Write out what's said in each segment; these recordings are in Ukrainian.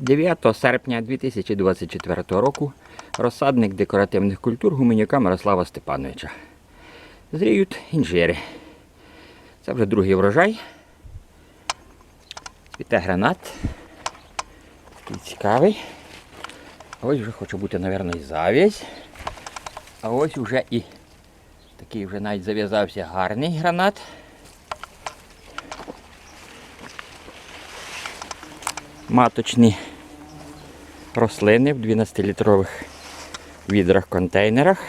9 серпня 2024 року розсадник декоративних культур гуменюка Мирослава Степановича. Зріють інжири. Це вже другий врожай. Цвіте гранат. Такий цікавий. Ось вже хоче бути, мабуть, і зав'язь. А ось вже і такий вже навіть зав'язався гарний гранат. маточні рослини в 12-літрових відрах-контейнерах.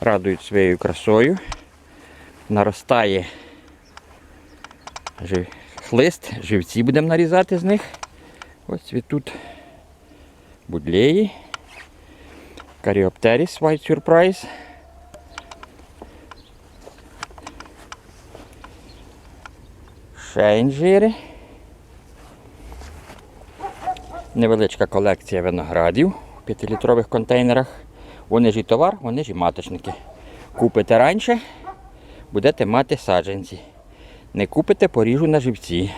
Радують своєю красою. Наростає хлист, живці будемо нарізати з них. Ось цвітуть будлеї. Каріоптеріс White Surprise. Ще. Невеличка колекція виноградів в 5-літрових контейнерах. Вони ж і товар, вони ж і маточники. Купите раніше, будете мати саджанці. Не купите, поріжу на живці.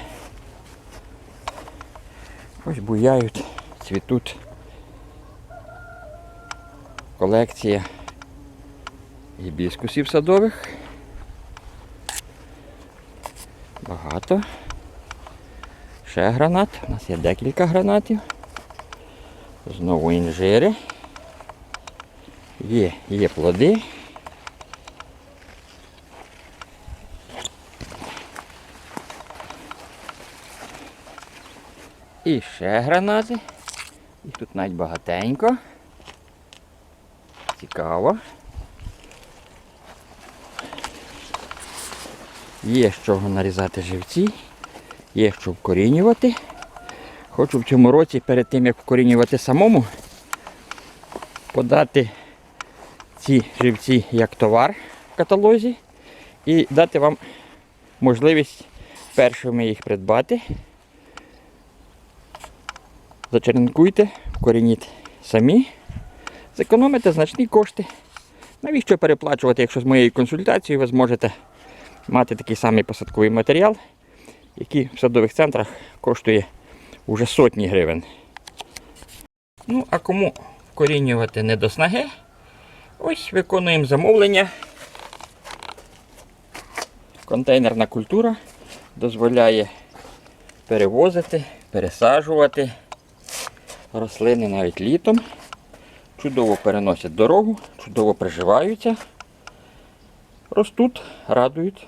Ось буяють, цвітуть. Колекція гібіскусів садових. Багато. Ще гранат. У нас є декілька гранатів. Знову інжири. Є, є плоди. І ще гранати. Їх тут навіть багатенько. Цікаво. Є з чого нарізати живці. Є що вкорінювати. Хочу в цьому році перед тим як вкорінювати самому, подати ці живці як товар в каталозі і дати вам можливість першими їх придбати. Зачеренкуйте, вкорініть самі, зекономите значні кошти. Навіщо переплачувати, якщо з моєю консультацією ви зможете мати такий самий посадковий матеріал який в садових центрах коштує уже сотні гривень. Ну, а кому корінювати не до снаги, ось виконуємо замовлення. Контейнерна культура дозволяє перевозити, пересаджувати рослини навіть літом. Чудово переносять дорогу, чудово приживаються, ростуть, радують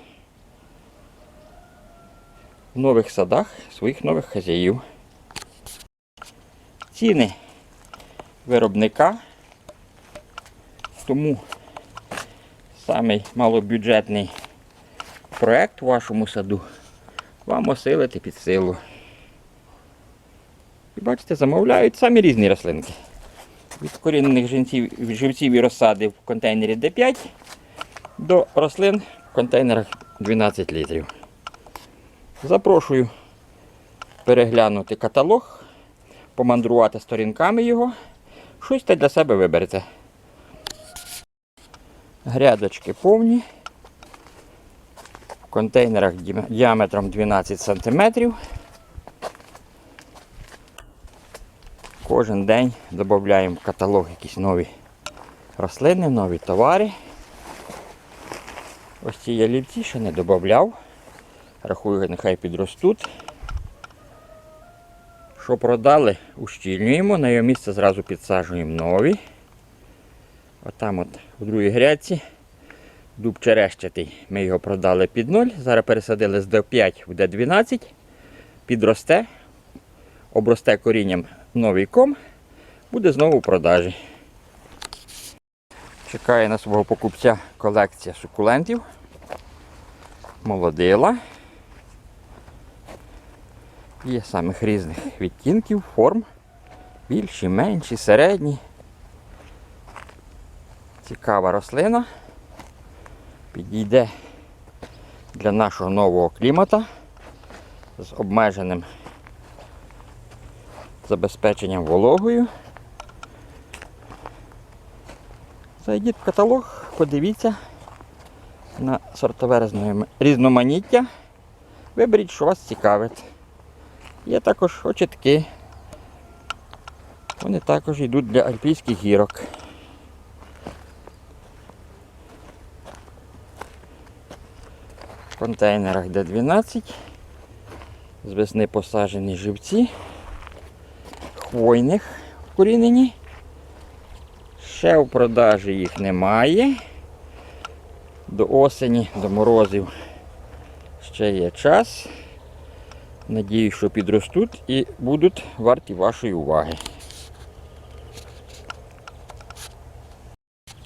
в нових садах своїх нових хазяїв. Ціни виробника, тому самий малобюджетний проект у вашому саду вам осилити під силу. І бачите, замовляють самі різні рослинки. Від корінних жінців, живців і розсади в контейнері D5 до рослин в контейнерах 12 літрів. Запрошую переглянути каталог, помандрувати сторінками його. Щось та для себе виберете. Грядочки повні. В контейнерах діаметром 12 см. Кожен день додаємо в каталог якісь нові рослини, нові товари. Ось ці ялівці ще не додав. Рахую, нехай підростуть. Що продали, ущільнюємо, на його місце зразу підсаджуємо нові. Отам от у другій грядці. Дуб черещатий. Ми його продали під 0. Зараз пересадили з D5 в D12. Підросте, обросте корінням новий ком, буде знову в продажі. Чекає на свого покупця колекція сукулентів. Молодила. Є самих різних відтінків, форм. Більші, менші, середні. Цікава рослина. Підійде для нашого нового клімата з обмеженим забезпеченням вологою. Зайдіть в каталог, подивіться на сортове різноманіття. Виберіть, що вас цікавить. Є також очітки Вони також йдуть для альпійських гірок. В контейнерах Д12. З весни посаджені живці. Хвойних вкорінені. Ще в продажі їх немає. До осені, до морозів ще є час. Надіюсь, що підростуть і будуть варті вашої уваги.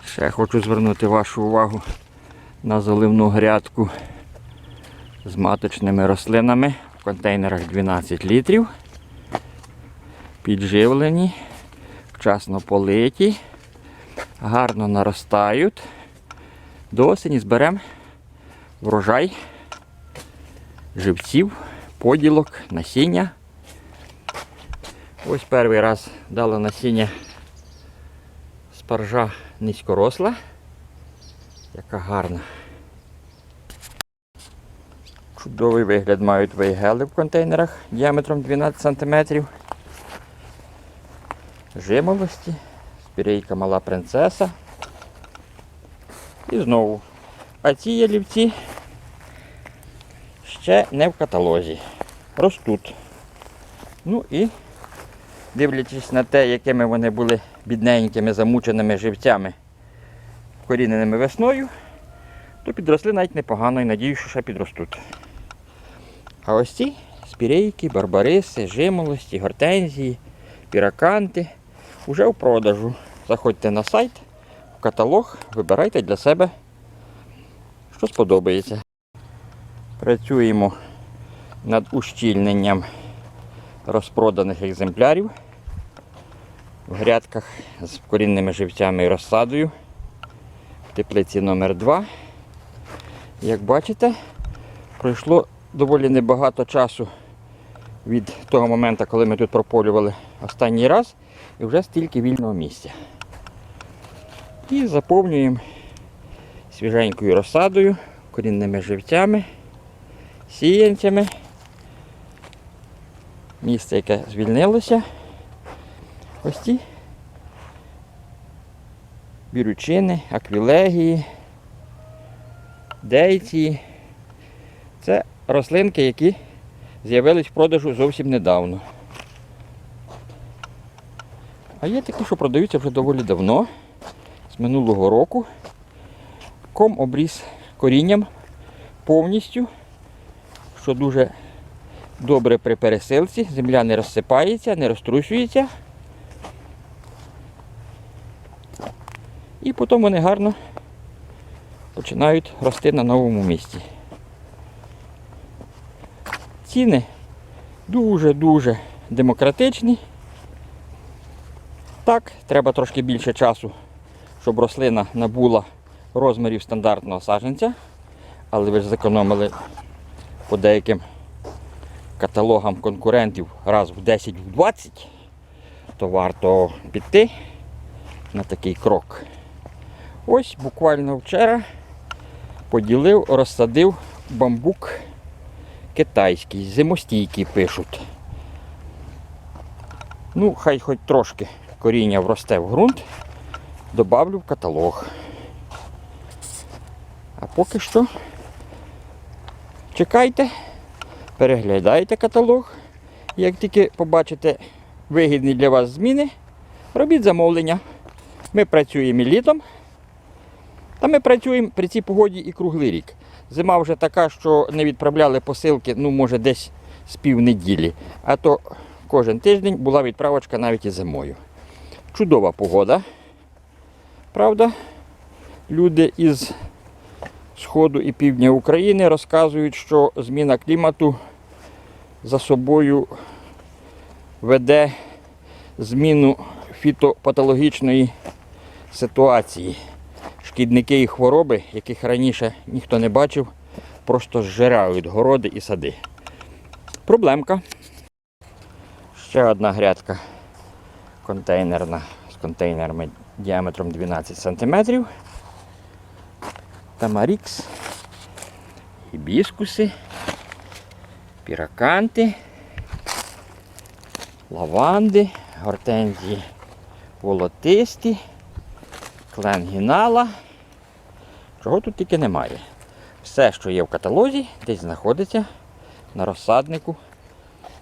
Ще хочу звернути вашу увагу на заливну грядку з маточними рослинами в контейнерах 12 літрів. Підживлені, вчасно политі, гарно наростають. До осені зберемо врожай живців, поділок, насіння. Ось перший раз дала насіння спаржа низькоросла. Яка гарна. Чудовий вигляд мають вейгели в контейнерах діаметром 12 см. Жимолості, спірейка мала принцеса. І знову. А ці ялівці ще не в каталозі. Ростуть. Ну і дивлячись на те, якими вони були бідненькими, замученими живцями, коріненими весною, то підросли навіть непогано і надію, що ще підростуть. А ось ці спірейки, барбариси, жимолості, гортензії, піраканти вже в продажу. Заходьте на сайт, в каталог, вибирайте для себе, що сподобається. Працюємо над ущільненням розпроданих екземплярів в грядках з корінними живцями і розсадою в теплиці номер 2 Як бачите, пройшло доволі небагато часу від того моменту, коли ми тут прополювали останній раз, і вже стільки вільного місця. І заповнюємо свіженькою розсадою, корінними живцями, сіянцями. Місце, яке звільнилося. Ось ці бірючини, аквілегії, дейці. Це рослинки, які з'явились в продажу зовсім недавно. А є такі, що продаються вже доволі давно, з минулого року. Ком обріз корінням повністю, що дуже добре при пересилці. Земля не розсипається, не розтрусюється. І потім вони гарно починають рости на новому місці. Ціни дуже-дуже демократичні. Так, треба трошки більше часу, щоб рослина набула розмірів стандартного саджанця, але ви ж зекономили по деяким каталогам конкурентів раз в 10-20, то варто піти на такий крок. Ось буквально вчора поділив, розсадив бамбук китайський, зимостійкий пишуть. Ну, хай хоч трошки коріння вросте в ґрунт, добавлю в каталог. А поки що чекайте, переглядайте каталог. Як тільки побачите вигідні для вас зміни, робіть замовлення. Ми працюємо і літом. Та ми працюємо при цій погоді і круглий рік. Зима вже така, що не відправляли посилки, ну, може, десь з півнеділі. А то кожен тиждень була відправочка навіть і зимою. Чудова погода. Правда, люди із Сходу і півдня України розказують, що зміна клімату за собою веде зміну фітопатологічної ситуації. Шкідники і хвороби, яких раніше ніхто не бачив, просто зжирають городи і сади. Проблемка. Ще одна грядка контейнерна з контейнерами діаметром 12 см. Тамарікс, гібіскуси, піраканти, лаванди, гортензії волотисті, клен гінала. Чого тут тільки немає. Все, що є в каталозі, десь знаходиться на розсаднику,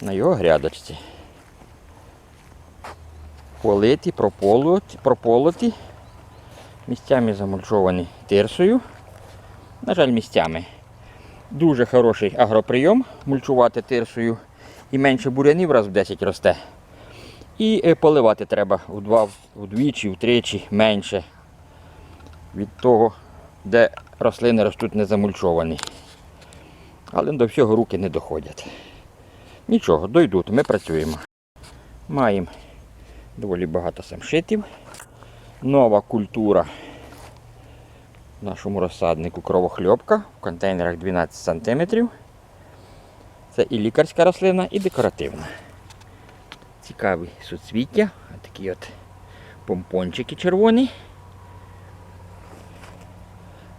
на його грядочці. Политі, прополоті, прополоті, місцями замульчовані тирсою. На жаль, місцями. Дуже хороший агроприйом мульчувати тирсою і менше бурянів раз в 10 росте. І е, поливати треба вдвічі, втричі менше від того, де рослини ростуть не замульчовані. Але до всього руки не доходять. Нічого, дойдуть, ми працюємо. Маємо доволі багато самшитів. Нова культура нашому розсаднику кровохльопка в контейнерах 12 см. Це і лікарська рослина, і декоративна. Цікаві суцвіття, такі от помпончики червоні.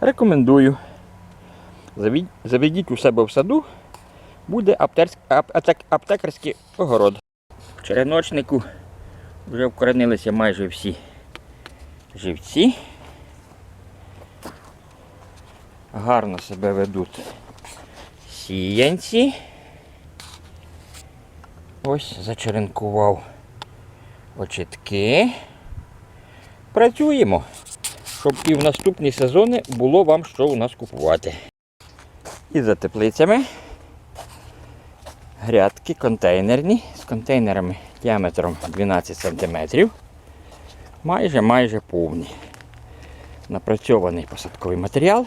Рекомендую. Заведіть у себе в саду, буде аптекарський огород. В череночнику вже вкоренилися майже всі живці. Гарно себе ведуть сіянці. Ось зачеренкував очітки. Працюємо, щоб і в наступні сезони було вам що у нас купувати. І за теплицями грядки контейнерні з контейнерами діаметром 12 см. Майже майже повні. Напрацьований посадковий матеріал.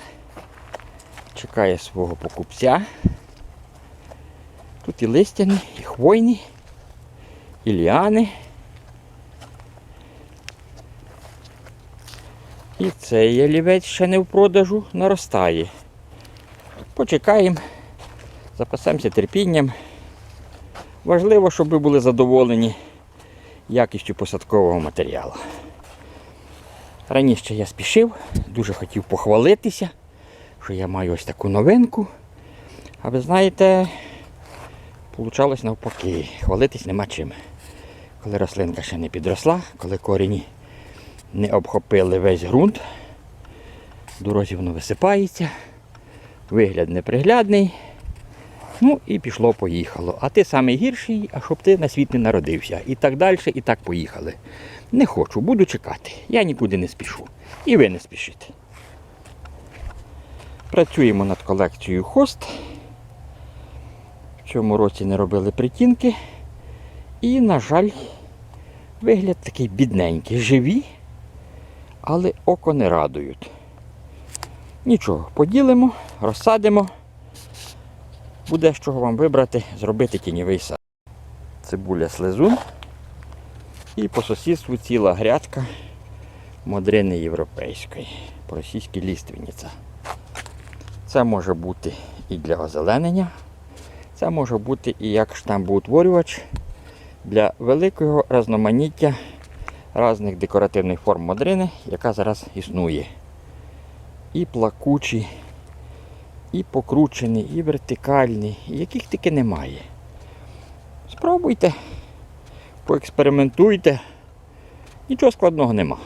Чекає свого покупця. Тут і листяні, і хвойні, і ліани. І цей ялівець ще не в продажу наростає. Почекаємо, запасемося терпінням. Важливо, щоб ви були задоволені якістю посадкового матеріалу. Раніше я спішив, дуже хотів похвалитися, що я маю ось таку новинку. А ви знаєте, Получалось навпаки, хвалитись нема чим. Коли рослинка ще не підросла, коли корені не обхопили весь ґрунт, дорозі воно висипається, вигляд неприглядний. Ну і пішло-поїхало. А ти самий гірший, а щоб ти на світ не народився. І так далі, і так поїхали. Не хочу, буду чекати. Я нікуди не спішу. І ви не спішите. Працюємо над колекцією хост. В цьому році не робили притінки. І, на жаль, вигляд такий бідненький. Живі, але око не радують. Нічого, поділимо, розсадимо. Буде з чого вам вибрати, зробити тіньовий сад. Цибуля слезун. І по сусідству ціла грядка модрини європейської. По-російськи ліственниця. Це може бути і для озеленення. Це може бути і як штамбоутворювач для великого різноманіття різних декоративних форм модрини, яка зараз існує. І плакучі, і покручені, і вертикальні, яких тільки немає. Спробуйте, поекспериментуйте. Нічого складного нема.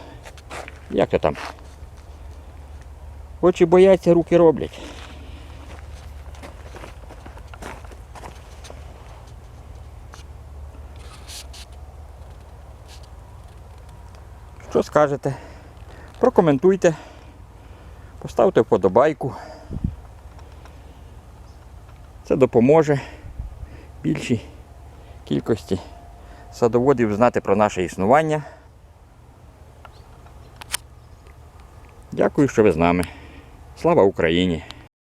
Як то там? Очі бояться, руки роблять. Що скажете? Прокоментуйте, поставте вподобайку. Це допоможе більшій кількості садоводів знати про наше існування. Дякую, що ви з нами. Слава Україні!